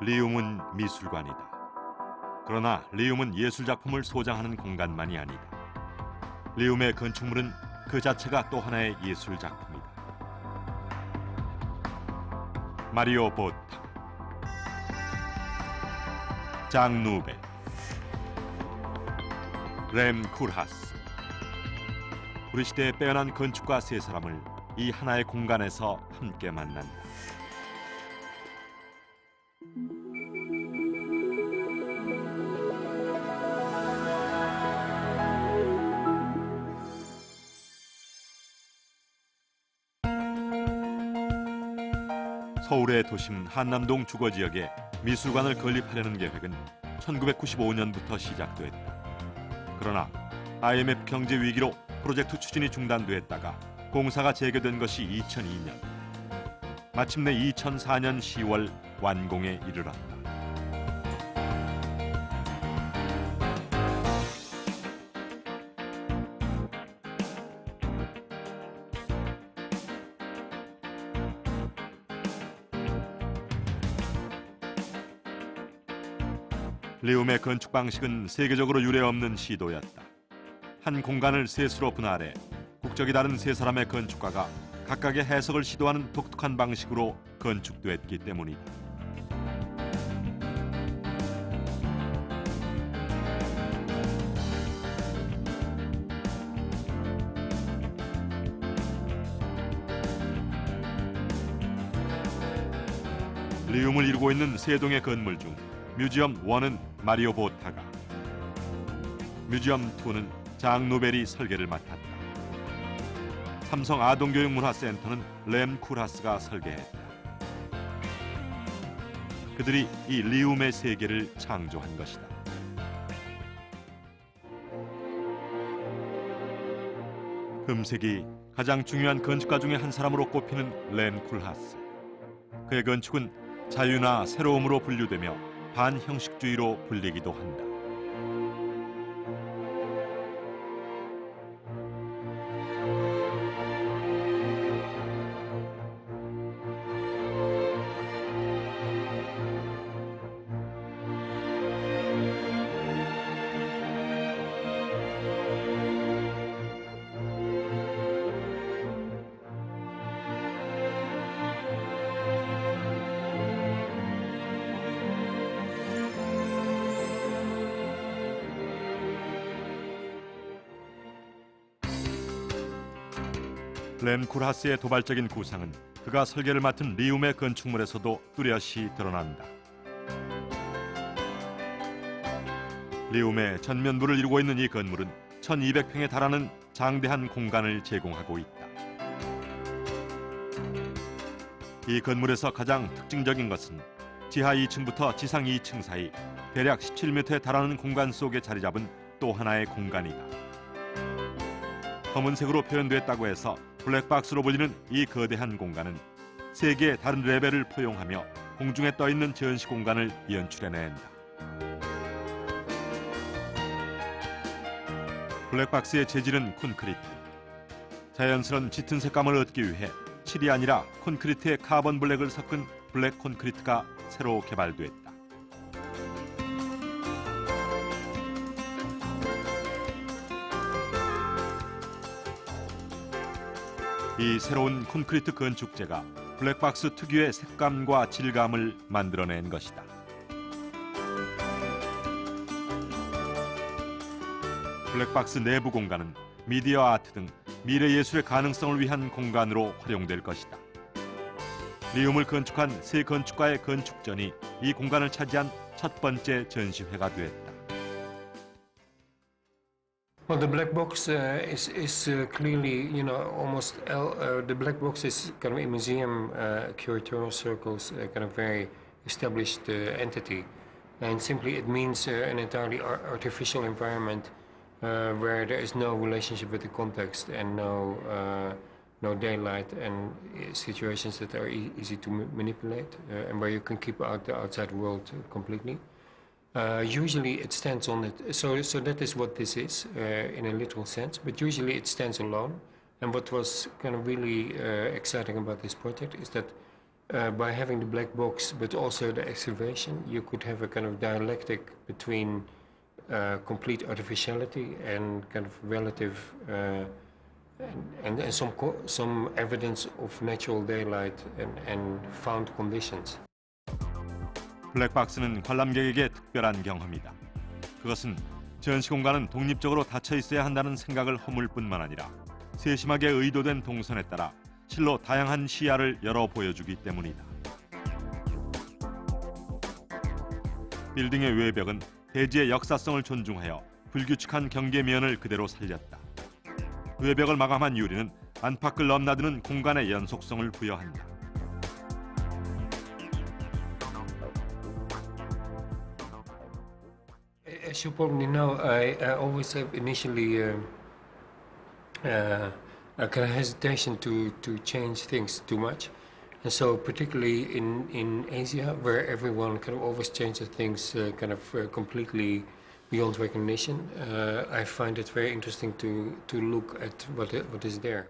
리움은 미술관이다. 그러나 리움은 예술 작품을 소장하는 공간만이 아니다. 리움의 건축물은 그 자체가 또 하나의 예술 작품이다. 마리오 보타, 장 누베, 렘 쿨하스. 우리 시대의 빼어난 건축가 세 사람을 이 하나의 공간에서 함께 만난다. 서울의 도심 한남동 주거 지역에 미술관을 건립하려는 계획은 1995년부터 시작됐다. 그러나 IMF 경제 위기로 프로젝트 추진이 중단됐다가 공사가 재개된 것이 2002년. 마침내 2004년 10월 완공에 이르렀다. 리움의 건축 방식은 세계적으로 유례없는 시도였다. 한 공간을 셋으로 분할해 국적이 다른 세 사람의 건축가가 각각의 해석을 시도하는 독특한 방식으로 건축됐기 때문이다. 리움을 이루고 있는 세 동의 건물 중 뮤지엄 1은 마리오 보타가, 뮤지엄 2는 장 노벨이 설계를 맡았다. 삼성 아동교육문화센터는 램 쿠라스가 설계했다. 그들이 이 리움의 세계를 창조한 것이다. 금색이 가장 중요한 건축가 중의 한 사람으로 꼽히는 렌 쿨하스. 그의 건축은 자유나 새로움으로 분류되며 반형식주의로 불리기도 한다. 렌 쿠라스의 도발적인 구상은 그가 설계를 맡은 리움의 건축물에서도 뚜렷이 드러난다. 리움의 전면부를 이루고 있는 이 건물은 1200평에 달하는 장대한 공간을 제공하고 있다. 이 건물에서 가장 특징적인 것은 지하 2층부터 지상 2층 사이 대략 17m에 달하는 공간 속에 자리 잡은 또 하나의 공간이다. 검은색으로 표현됐다고 해서 블랙박스로 불리는 이 거대한 공간은 세계의 다른 레벨을 포용하며 공중에 떠 있는 전시 공간을 연출해낸다. 블랙박스의 재질은 콘크리트. 자연스런 짙은 색감을 얻기 위해 칠이 아니라 콘크리트에 카본 블랙을 섞은 블랙 콘크리트가 새로 개발됐다. 이 새로운 콘크리트 건축재가 블랙박스 특유의 색감과 질감을 만들어낸 것이다. 블랙박스 내부 공간은 미디어 아트 등 미래 예술의 가능성을 위한 공간으로 활용될 것이다. 리움을 건축한 세 건축가의 건축전이 이 공간을 차지한 첫 번째 전시회가 됐다. Well, the black box uh, is is uh, clearly, you know, almost uh, the black box is kind of in museum uh, curatorial circles, uh, kind of very established uh, entity, and simply it means an entirely ar- artificial environment where there is no relationship with the context and no no daylight and situations that are e- easy to ma- manipulate, and where you can keep out the outside world completely. Uh, usually it stands on it, so so that is what this is uh, in a literal sense. But usually it stands alone. And what was kind of really uh, exciting about this project is that uh, by having the black box, but also the excavation, you could have a kind of dialectic between uh, complete artificiality and kind of relative and, and, and some some evidence of natural daylight and, and found conditions. 블랙박스는 관람객에게 특별한 경험이다. 그것은 전시 공간은 독립적으로 닫혀 있어야 한다는 생각을 허물 뿐만 아니라 세심하게 의도된 동선에 따라 실로 다양한 시야를 열어 보여주기 때문이다. 빌딩의 외벽은 대지의 역사성을 존중하여 불규칙한 경계면을 그대로 살렸다. 외벽을 마감한 유리는 안팎을 넘나드는 공간의 연속성을 부여한다. As you probably know, I, I always have initially uh, uh, a kind of hesitation to, to change things too much. And so, particularly in, in Asia, where everyone kind of always changes things uh, kind of uh, completely beyond recognition, uh, I find it very interesting to, to look at what, i- what is there.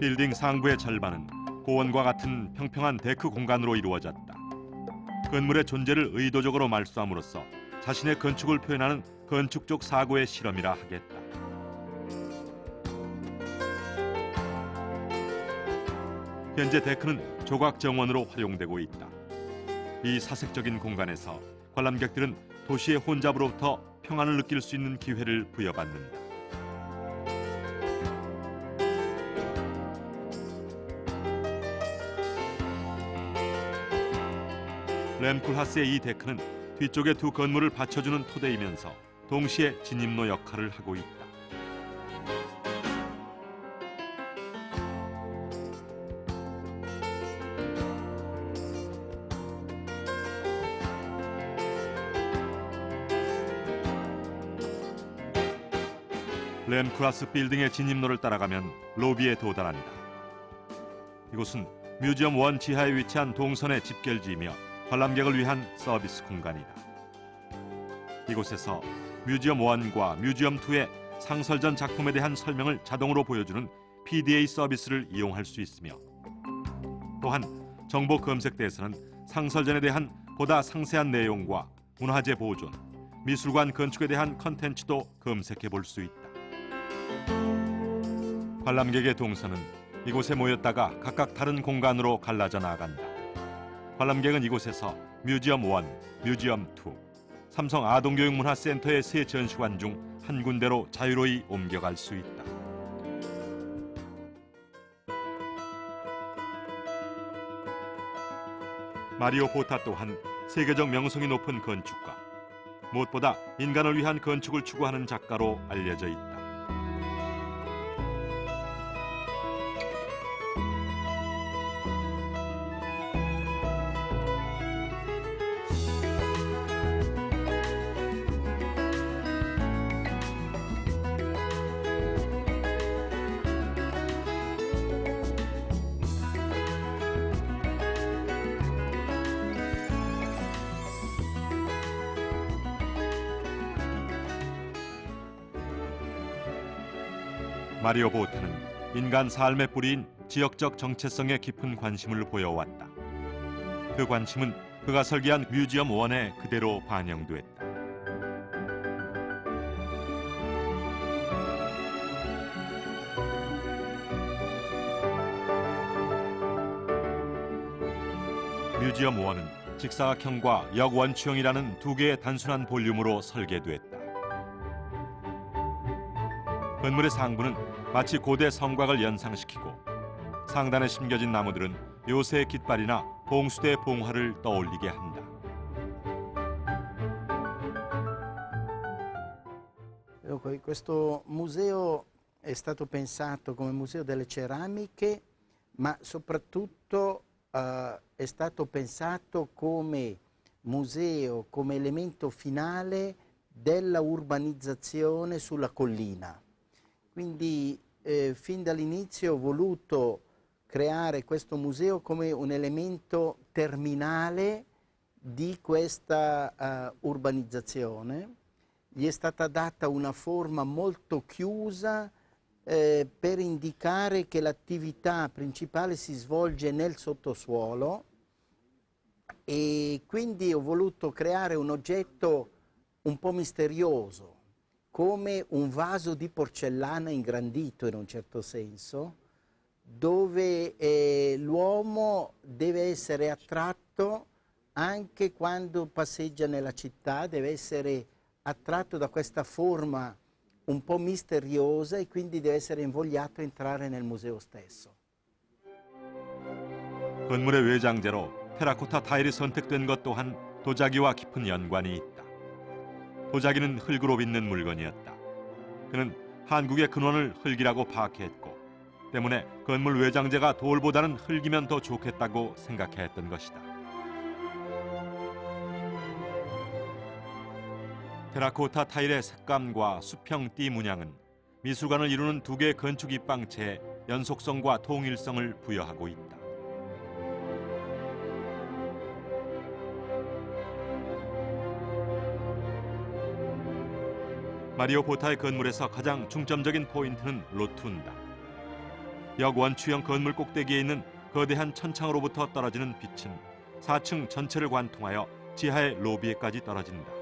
빌딩 상부의 절반은 고원과 같은 평평한 데크 공간으로 이루어졌다. 건물의 존재를 의도적으로 말소함으로써 자신의 건축을 표현하는 건축적 사고의 실험이라 하겠다. 현재 데크는 조각 정원으로 활용되고 있다. 이 사색적인 공간에서 관람객들은 도시의 혼잡으로부터 평안을 느낄 수 있는 기회를 부여받는다. 램쿨하스의 이 데크는 뒤쪽의 두 건물을 받쳐주는 토대이면서 동시에 진입로 역할을 하고 있다. 램쿨하스 빌딩의 진입로를 따라가면 로비에 도달한다. 이곳은 뮤지엄 원 지하에 위치한 동선의 집결지이며 관람객을 위한 서비스 공간이다. 이곳에서 뮤지엄 1과 뮤지엄 2의 상설전 작품에 대한 설명을 자동으로 보여주는 PDA 서비스를 이용할 수 있으며 또한 정보 검색대에서는 상설전에 대한 보다 상세한 내용과 문화재 보존, 미술관 건축에 대한 컨텐츠도 검색해 볼 수 있다. 관람객의 동선은 이곳에 모였다가 각각 다른 공간으로 갈라져 나간다. 관람객은 이곳에서 뮤지엄 1, 뮤지엄 2, 삼성 아동교육문화센터의 세 전시관 중 한 군데로 자유로이 옮겨갈 수 있다. 마리오 보타 또한 세계적 명성이 높은 건축가, 무엇보다 인간을 위한 건축을 추구하는 작가로 알려져 있다. 마리오 보트는 인간 삶의 뿌리인 지역적 정체성에 깊은 관심을 보여왔다. 그 관심은 그가 설계한 뮤지엄 원에 그대로 반영됐다. 뮤지엄 원은 직사각형과 역원추형이라는 두 개의 단순한 볼륨으로 설계됐다. 건물의 상부는 마치 고대 성곽을 연상시키고 상단에 심겨진 나무들은 요새 깃발이나 봉수대 봉화를 떠올리게 한다. Dunque, questo museo è stato pensato come museo delle ceramiche, ma soprattutto eh, è stato pensato come museo, come elemento finale della urbanizzazione sulla collina. Quindi eh, fin dall'inizio ho voluto creare questo museo come un elemento terminale di questa eh, urbanizzazione. Gli è stata data una forma molto chiusa, eh, per indicare che l'attività principale si svolge nel sottosuolo e quindi ho voluto creare un oggetto un po' misterioso, come un vaso di porcellana ingrandito in un certo senso, dove eh, l'uomo deve essere attratto anche quando passeggia nella città, deve essere attratto da questa forma un po' misteriosa e quindi deve essere invogliato a entrare nel museo stesso. 건물의 외장재로 테라코타 타일이 선택된 것 또한 도자기와 깊은 연관이 있다. 도자기는 흙으로 빚는 물건이었다. 그는 한국의 근원을 흙이라고 파악했고 때문에 건물 외장재가 돌보다는 흙이면 더 좋겠다고 생각했던 것이다. 테라코타 타일의 색감과 수평 띠 문양은 미술관을 이루는 두 개의 건축 입방체에 연속성과 통일성을 부여하고 있다. 마리오 보타의 건물에서 가장 중점적인 포인트는 로툰다. 역 원추형 건물 꼭대기에 있는 거대한 천창으로부터 떨어지는 빛은 4층 전체를 관통하여 지하의 로비에까지 떨어진다.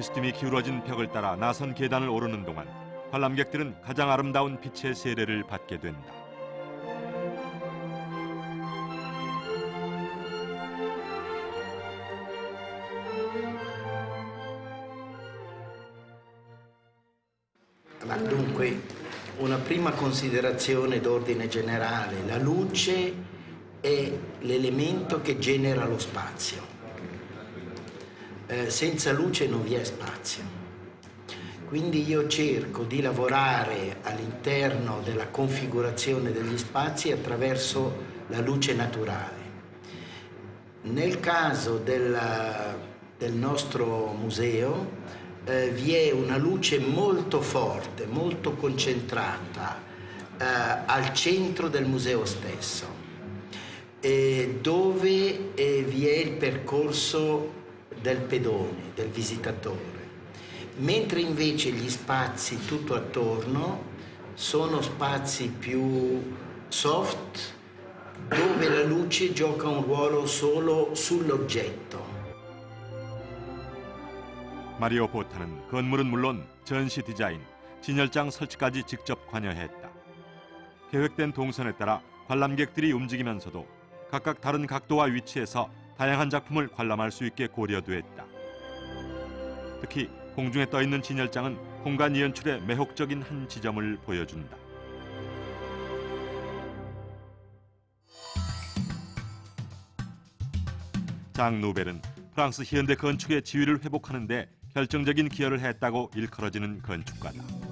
비스듬히 기울어진 벽을 따라 나선 계단을 오르는 동안 관람객들은 가장 아름다운 빛의 세례를 받게 된다. Dunque, una prima considerazione d'ordine generale, la luce è l'elemento che genera lo spazio. Eh, senza luce non vi è spazio. Quindi io cerco di lavorare all'interno della configurazione degli spazi attraverso la luce naturale. Nel caso della- del nostro museo eh, vi è una luce molto forte, molto concentrata eh, al centro del museo stesso, eh, dove eh, vi è il percorso del pedone, del visitatore, mentre invece gli spazi tutto attorno sono spazi più soft, dove la luce gioca un ruolo solo sull'oggetto. 마리오 보타는 건물은 물론 전시 디자인, 진열장 설치까지 직접 관여했다. 계획된 동선에 따라 관람객들이 움직이면서도 각각 다른 각도와 위치에서 다양한 작품을 관람할 수 있게 고려됐다. 특히 공중에 떠 있는 진열장은 공간 연출의 매혹적인 한 지점을 보여준다. 장 노벨은 프랑스 현대 건축의 지위를 회복하는 데 결정적인 기여를 했다고 일컬어지는 건축가다.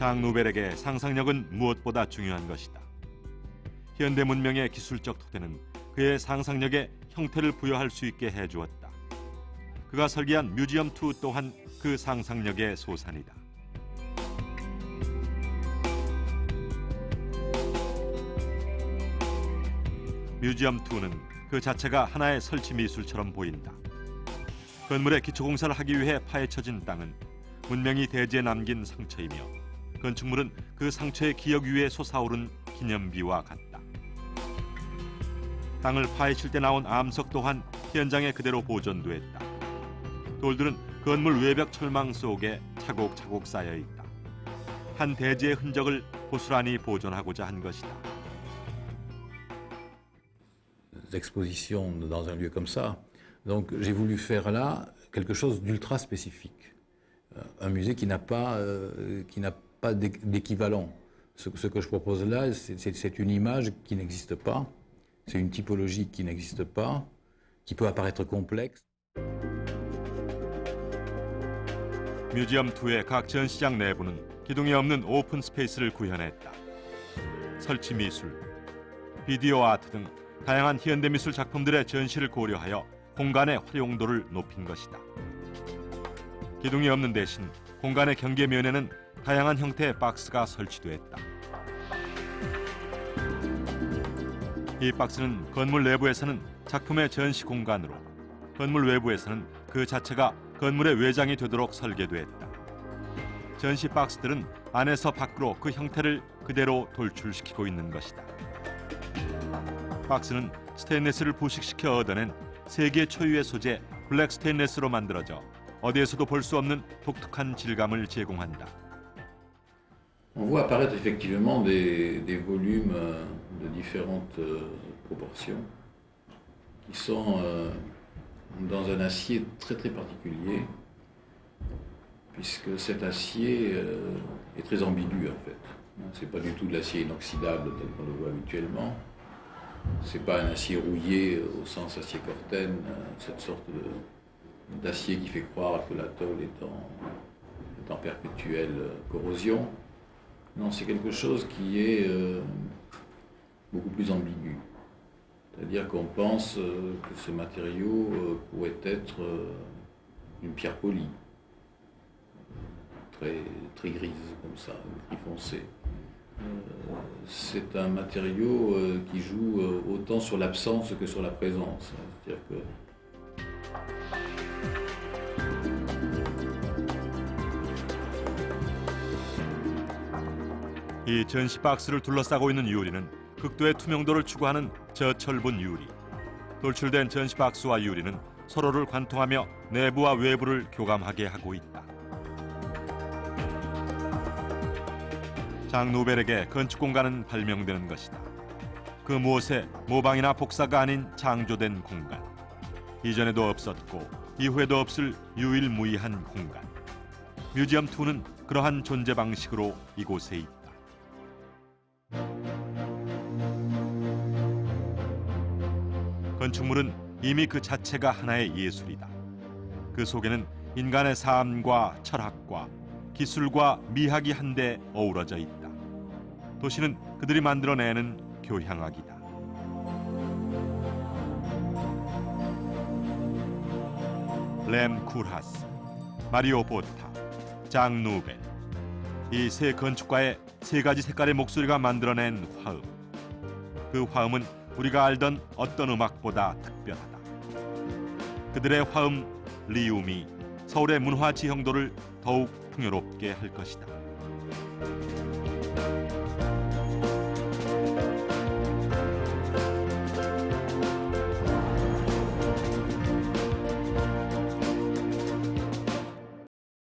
장 노벨에게 상상력은 무엇보다 중요한 것이다. 현대 문명의 기술적 토대는 그의 상상력에 형태를 부여할 수 있게 해주었다. 그가 설계한 뮤지엄 2 또한 그 상상력의 소산이다. 뮤지엄 2는 그 자체가 하나의 설치 미술처럼 보인다. 건물의 기초 공사를 하기 위해 파헤쳐진 땅은 문명이 대지에 남긴 상처이며 건축물은 그 상처의 기억 위에 솟아오른 기념비와 같다. 땅을 파헤칠 때 나온 암석 또한 현장에 그대로 보존됐다. 돌들은 건물 외벽 철망 속에 차곡차곡 쌓여 있다. 한 대지의 흔적을 고스란히 보존하고자 한 것이다. l'exposition dans un lieu comme ça Donc j'ai voulu faire là quelque chose d'ultra spécifique. Euh, Un musée qui n'a pas, euh, qui n'a pas d'é- d'équivalent. Ce, ce que je propose là, c'est une image qui n'existe pas, c'est une typologie qui n'existe pas, qui peut apparaître complexe. 뮤지엄 2의 각 전시장 내부는 기둥이 없는 오픈 스페이스를 구현했다. 설치 미술, 비디오 아트 등 다양한 현대 미술 작품들의 전시를 고려하여 공간의 활용도를 높인 것이다. 기둥이 없는 대신 공간의 경계면에는 다양한 형태의 박스가 설치됐다. 이 박스는 건물 내부에서는 작품의 전시 공간으로 건물 외부에서는 그 자체가 건물의 외장이 되도록 설계됐다. 전시 박스들은 안에서 밖으로 그 형태를 그대로 돌출시키고 있는 것이다. 박스는 스테인레스를 부식시켜 얻어낸 세계 초유의 소재 블랙 스테인레스로 만들어져 어디에서도 볼 수 없는 독특한 질감을 제공한다. On voit apparaître effectivement des, volumes euh, de différentes euh, proportions qui sont euh, dans un acier très très particulier puisque cet acier est très ambigu en fait. C'est pas du tout de l'acier inoxydable tel qu'on le voit habituellement. C'est pas un acier rouillé au sens acier corten, cette sorte d'acier qui fait croire que l'atoll est en, perpétuelle corrosion. Non, c'est quelque chose qui est euh, beaucoup plus ambigu. C'est-à-dire qu'on pense euh, que ce matériau euh, pourrait être une pierre polie, très, très grise comme ça, gris foncé. C'est un matériau qui joue autant sur l'absence que sur la présence. C'est-à-dire que 이 전시 박스를 둘러싸고 있는 유리는 극도의 투명도를 추구하는 저철분 유리. 돌출된 전시 박스와 유리는 서로를 관통하며 내부와 외부를 교감하게 하고 있다. 장 누벨에게 건축 공간은 발명되는 것이다. 그 무엇에 모방이나 복사가 아닌 창조된 공간. 이전에도 없었고 이후에도 없을 유일무이한 공간. 뮤지엄 2는 그러한 존재 방식으로 이곳에 있다. 건축물은 이미 그 자체가 하나의 예술이다. 그 속에는 인간의 삶과 철학과 기술과 미학이 한데 어우러져 있다. 도시는 그들이 만들어내는 교향악이다. 램 쿨하스, 마리오 보타, 장 누벨 이 세 건축가의 세 가지 색깔의 목소리가 만들어낸 화음. 그 화음은 우리가 알던 어떤 음악보다 특별하다. 그들의 화음 리움이 서울의 문화 지형도를 더욱 풍요롭게 할 것이다.